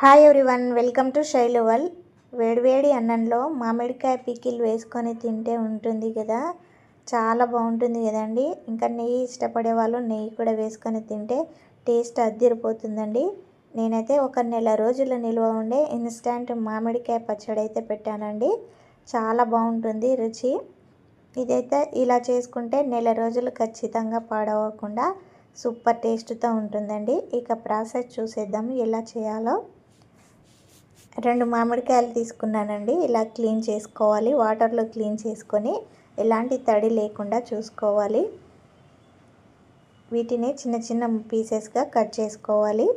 Hi everyone welcome to శైలువల్ వేడివేడి అన్నంలో మామిడికాయ పికిల్ వేసుకొని తింటే ఉంటుంది కదా. చాలా బాగుంటుంది కదండి. ఇంకా నెయ్యి ఇష్టపడే వాళ్ళు నెయ్యి కూడా వేసుకొని తింటే టేస్ట్ అద్దిరిపోతుందండి. నేనైతే ఒక నెల రోజుల నిల్వ ఉండే ఇన్స్టంట్ మామిడికాయ పచ్చడి అయితే పెట్టానండి. చాలా బాగుంటుంది రుచి. ఇదైతే ఇలా చేసుకుంటే నెల రోజులు ఖచ్చితంగా పాడవకుండా సూపర్ టేస్ట్తో ఉంటుందండి. ఇక ప్రాసెస్ చూసేద్దాం ఎలా చేయాలో. రెండు మామిడికాయలు తీసుకున్నానండి. ఇలా క్లీన్ చేసుకోవాలి. వాటర్లో క్లీన్ చేసుకొని ఎలాంటి తడి లేకుండా చూసుకోవాలి. వీటిని చిన్న చిన్న పీసెస్గా కట్ చేసుకోవాలి.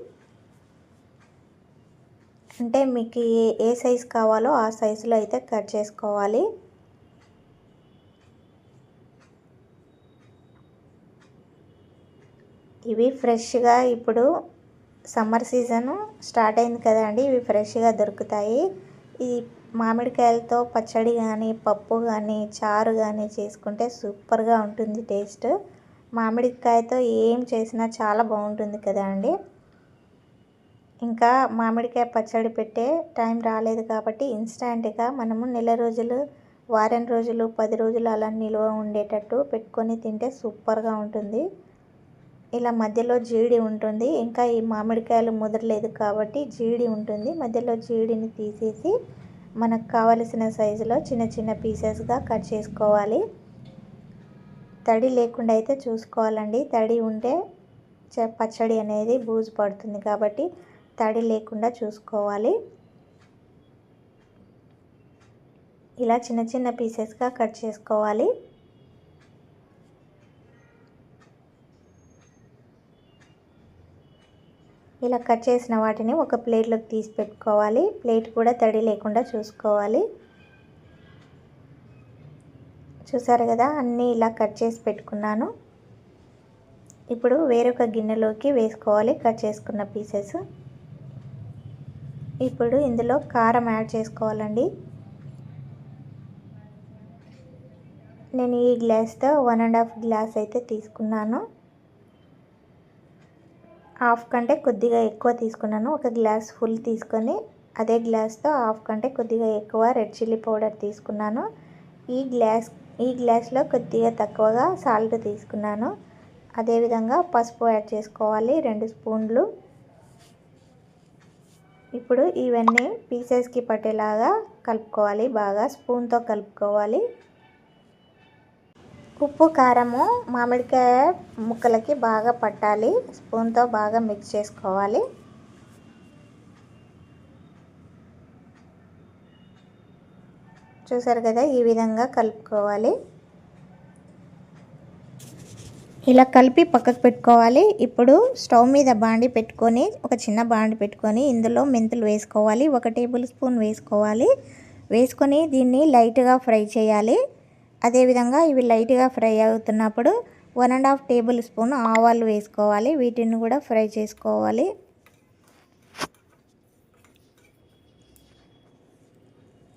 అంటే మీకు ఏ ఏ సైజు కావాలో ఆ సైజులో అయితే కట్ చేసుకోవాలి. ఇవి ఫ్రెష్గా ఇప్పుడు సమ్మర్ సీజను స్టార్ట్ అయింది కదండి ఇవి ఫ్రెష్గా దొరుకుతాయి. ఈ మామిడికాయలతో పచ్చడి కానీ పప్పు కానీ చారు కానీ చేసుకుంటే సూపర్గా ఉంటుంది టేస్ట్. మామిడికాయతో ఏం చేసినా చాలా బాగుంటుంది కదా అండి. ఇంకా మామిడికాయ పచ్చడి పెట్టే టైం రాలేదు కాబట్టి ఇన్స్టాంట్గా మనము నెల రోజులు వారం రోజులు పది రోజులు అలా నిల్వ ఉండేటట్టు పెట్టుకొని తింటే సూపర్గా ఉంటుంది. ఇలా మధ్యలో జీడి ఉంటుంది. ఇంకా ఈ మామిడికాయలు ముదరలేదు కాబట్టి జీడి ఉంటుంది. మధ్యలో జీడిని తీసేసి మనకు కావలసిన సైజులో చిన్న చిన్న పీసెస్గా కట్ చేసుకోవాలి. తడి లేకుండా అయితే చూసుకోవాలండి. తడి ఉంటే పచ్చడి అనేది బూజు పడుతుంది కాబట్టి తడి లేకుండా చూసుకోవాలి. ఇలా చిన్న చిన్న పీసెస్గా కట్ చేసుకోవాలి. ఇలా కట్ చేసిన వాటిని ఒక ప్లేట్లోకి తీసి పెట్టుకోవాలి. ప్లేట్ కూడా తడి లేకుండా చూసుకోవాలి. చూసారు కదా అన్నీ ఇలా కట్ చేసి పెట్టుకున్నాను. ఇప్పుడు వేరొక గిన్నెలోకి వేసుకోవాలి కట్ చేసుకున్న పీసెస్. ఇప్పుడు ఇందులో కారం యాడ్ చేసుకోవాలండి. నేను ఈ గ్లాస్తో వన్ అండ్ హాఫ్ గ్లాస్ అయితే తీసుకున్నాను. హాఫ్ కంటే కొద్దిగా ఎక్కువ తీసుకున్నాను. ఒక గ్లాస్ ఫుల్ తీసుకొని అదే గ్లాస్తో హాఫ్ కంటే కొద్దిగా ఎక్కువ రెడ్ చిల్లీ పౌడర్ తీసుకున్నాను. ఈ గ్లాస్ ఈ గ్లాస్లో కొద్దిగా తక్కువగా సాల్ట్ తీసుకున్నాను. అదేవిధంగా పసుపు యాడ్ చేసుకోవాలి రెండు స్పూన్లు. ఇప్పుడు ఇవన్నీ పీసెస్కి పట్టేలాగా కలుపుకోవాలి బాగా స్పూన్తో కలుపుకోవాలి. ఉప్పు కారము మామిడికాయ ముక్కలకి బాగా పట్టాలి. స్పూన్తో బాగా మిక్స్ చేసుకోవాలి. చూసారు కదా ఈ విధంగా కలుపుకోవాలి. ఇలా కలిపి పక్కకు పెట్టుకోవాలి. ఇప్పుడు స్టవ్ మీద బాండి పెట్టుకొని ఒక చిన్న బాండి పెట్టుకొని ఇందులో మెంతులు వేసుకోవాలి. ఒక టేబుల్ స్పూన్ వేసుకోవాలి. వేసుకొని దీన్ని లైట్గా ఫ్రై చేయాలి. అదేవిధంగా ఇవి లైట్గా ఫ్రై అవుతున్నప్పుడు one and half tablespoon ఆవాలు వేసుకోవాలి. వీటిని కూడా ఫ్రై చేసుకోవాలి.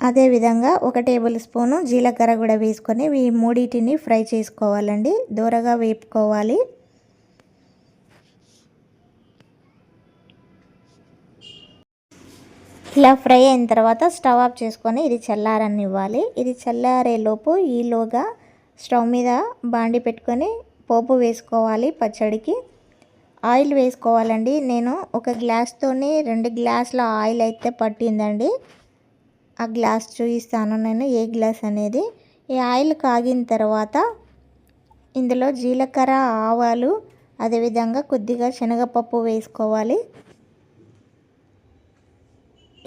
అదేవిధంగా ఒక టేబుల్ స్పూను జీలకర్ర కూడా వేసుకొని ఈ మూడింటిని ఫ్రై చేసుకోవాలండి. దూరగా వేపుకోవాలి. ఇలా ఫ్రై అయిన తర్వాత స్టవ్ ఆఫ్ చేసుకొని ఇది చల్లారని ఇవ్వాలి ఇది చల్లారేలోపు ఈలోగా స్టవ్ మీద బాండి పెట్టుకొని పోపు వేసుకోవాలి పచ్చడికి. ఆయిల్ వేసుకోవాలండి. నేను ఒక గ్లాస్తోని రెండు గ్లాసుల ఆయిల్ అయితే పట్టిందండి. ఆ గ్లాస్ చూపిస్తాను నేను ఏ గ్లాస్ అనేది. ఈ ఆయిల్ కాగిన తర్వాత ఇందులో జీలకర్ర ఆవాలు అదేవిధంగా కొద్దిగా శనగపప్పు వేసుకోవాలి.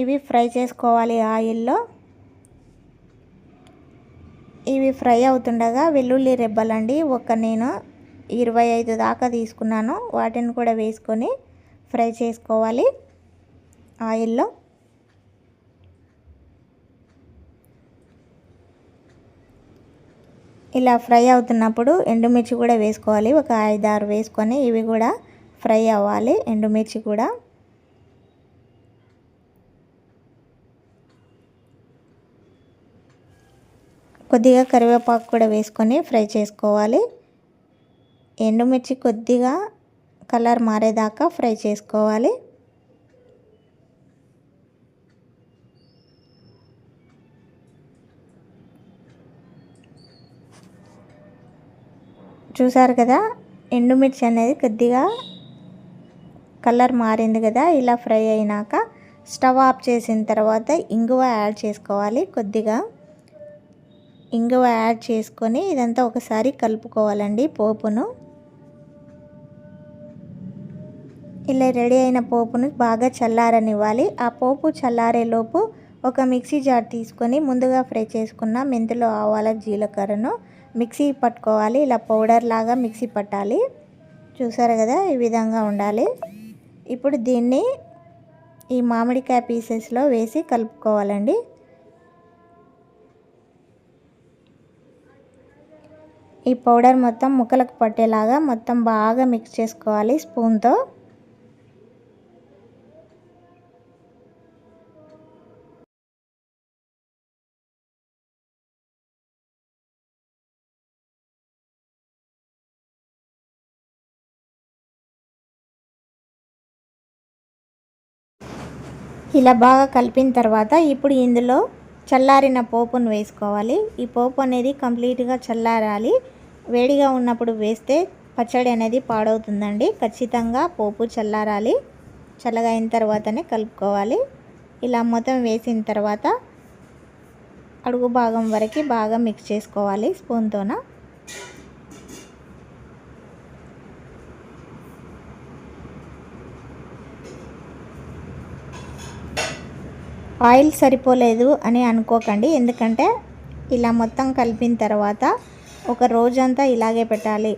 ఇవి ఫ్రై చేసుకోవాలి ఆయిల్లో. ఇవి ఫ్రై అవుతుండగా వెల్లుల్లి రెబ్బలండి. ఒక నేను ఇరవై ఐదు దాకా తీసుకున్నాను. వాటిని కూడా వేసుకొని ఫ్రై చేసుకోవాలి ఆయిల్లో. ఇలా ఫ్రై అవుతున్నప్పుడు ఎండుమిర్చి కూడా వేసుకోవాలి. ఒక ఐదారు వేసుకొని ఇవి కూడా ఫ్రై అవ్వాలి ఎండుమిర్చి కూడా. కొద్దిగా కరివేపాకు కూడా వేసుకొని ఫ్రై చేసుకోవాలి. ఎండుమిర్చి కొద్దిగా కలర్ మారేదాకా ఫ్రై చేసుకోవాలి. చూసారు కదా ఎండుమిర్చి అనేది కొద్దిగా కలర్ మారింది కదా ఇలా ఫ్రై అయినాక స్టవ్ ఆఫ్ చేసిన తర్వాత ఇంగువ యాడ్ చేసుకోవాలి కొద్దిగా. ఇంగువ యాడ్ చేసుకొని ఇదంతా ఒకసారి కలుపుకోవాలండి పోపును. ఇలా రెడీ అయిన పోపును బాగా చల్లారనివ్వాలి. ఆ పోపు చల్లారేలోపు ఒక మిక్సీ జార్ తీసుకొని ముందుగా ఫ్రై చేసుకున్న మెంతులు ఆవాల జీలకర్రను మిక్సీ పట్టుకోవాలి. ఇలా పౌడర్ లాగా మిక్సీ పట్టాలి. చూసారు కదా ఈ విధంగా ఉండాలి. ఇప్పుడు దీన్ని ఈ మామిడికాయ పీసెస్లో వేసి కలుపుకోవాలండి. ఈ పౌడర్ మొత్తం ముక్కలకు పట్టేలాగా మొత్తం బాగా మిక్స్ చేసుకోవాలి స్పూన్తో. ఇలా బాగా కలిపిన తర్వాత ఇప్పుడు ఇందులో చల్లారిన పోపును వేసుకోవాలి. ఈ పోపు అనేది కంప్లీట్గా చల్లారాలి. వేడిగా ఉన్నప్పుడు వేస్తే పచ్చడి అనేది పాడవుతుందండి. ఖచ్చితంగా పోపు చల్లారాలి. చల్లగా అయిన తర్వాతనే కలుపుకోవాలి. ఇలా మొత్తం వేసిన తర్వాత అడుగు భాగం వరకు బాగా మిక్స్ చేసుకోవాలి స్పూన్తోన. ఆయిల్ సరిపోలేదు అని అనుకోకండి. ఎందుకంటే ఇలా మొత్తం కలిపిన తర్వాత ఒక రోజంతా ఇలాగే పెట్టాలి.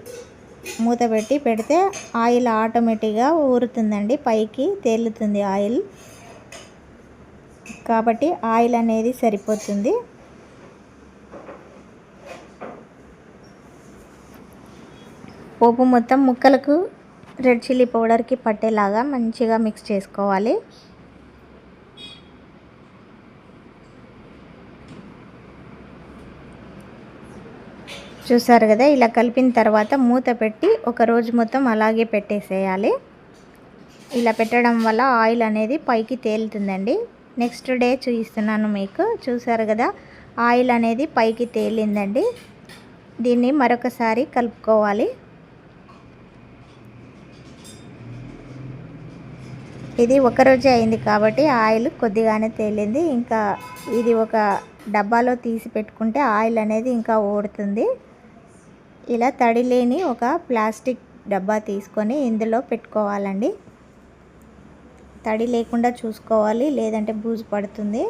మూత పెట్టి పెడితే ఆయిల్ ఆటోమేటిక్గా ఊరుతుందండి. పైకి తేలుతుంది ఆయిల్. కాబట్టి ఆయిల్ అనేది సరిపోతుంది. పోపు మొత్తం ముక్కలకు రెడ్ చిల్లీ పౌడర్కి పట్టేలాగా మంచిగా మిక్స్ చేసుకోవాలి. చూసారు కదా ఇలా కలిపిన తర్వాత మూత పెట్టి ఒక రోజు మొత్తం అలాగే పెట్టేసేయాలి. ఇలా పెట్టడం వల్ల ఆయిల్ అనేది పైకి తేలుతుందండి. నెక్స్ట్ డే చూపిస్తున్నాను మీకు. చూసారు కదా ఆయిల్ అనేది పైకి తేలిందండి. దీన్ని మరొకసారి కలుపుకోవాలి. ఇది ఒకరోజే అయింది కాబట్టి ఆయిల్ కొద్దిగానే తేలింది. ఇంకా ఇది ఒక డబ్బాలో తీసి పెట్టుకుంటే ఆయిల్ అనేది ఇంకా ఓడుతుంది ఇలా తడి లేని ఒక ప్లాస్టిక్ డబ్బా తీసుకొని ఇందులో పెట్టుకోవాలండి. తడి లేకుండా చూసుకోవాలి లేదంటే బూజు పడుతుంది.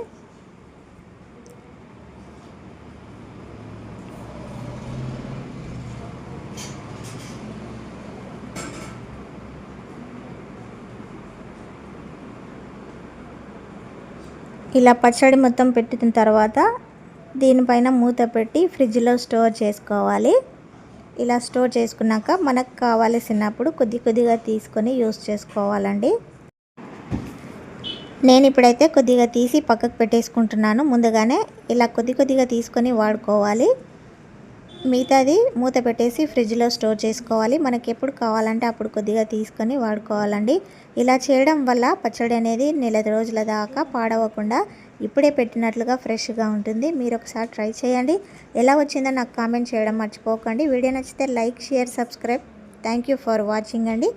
ఇలా పచ్చడి మొత్తం పెట్టిన తర్వాత దీనిపైన మూత పెట్టి ఫ్రిడ్జ్లో స్టోర్ చేసుకోవాలి. ఇలా స్టోర్ చేసుకున్నాక మనకు కావలసినప్పుడు కొద్ది కొద్దిగా తీసుకొని యూస్ చేసుకోవాలండి. నేను ఇప్పుడైతే కొద్దిగా తీసి పక్కకు పెట్టేసుకుంటున్నాను. ముందుగానే ఇలా కొద్ది కొద్దిగా తీసుకొని వాడుకోవాలి. మిగతాది మూత పెట్టేసి ఫ్రిడ్జ్లో స్టోర్ చేసుకోవాలి. మనకి ఎప్పుడు కావాలంటే అప్పుడు కొద్దిగా తీసుకొని వాడుకోవాలండి. ఇలా చేయడం వల్ల పచ్చడి అనేది నెల రోజుల దాకా పాడవకుండా ఇప్పుడే పెట్టినట్లుగా ఫ్రెష్గా ఉంటుంది. మీరు ఒకసారి ట్రై చేయండి. ఎలా వచ్చిందో నాకు కామెంట్ చేయడం మర్చిపోకండి. వీడియో నచ్చితే like share subscribe. Thank you for watching అండి.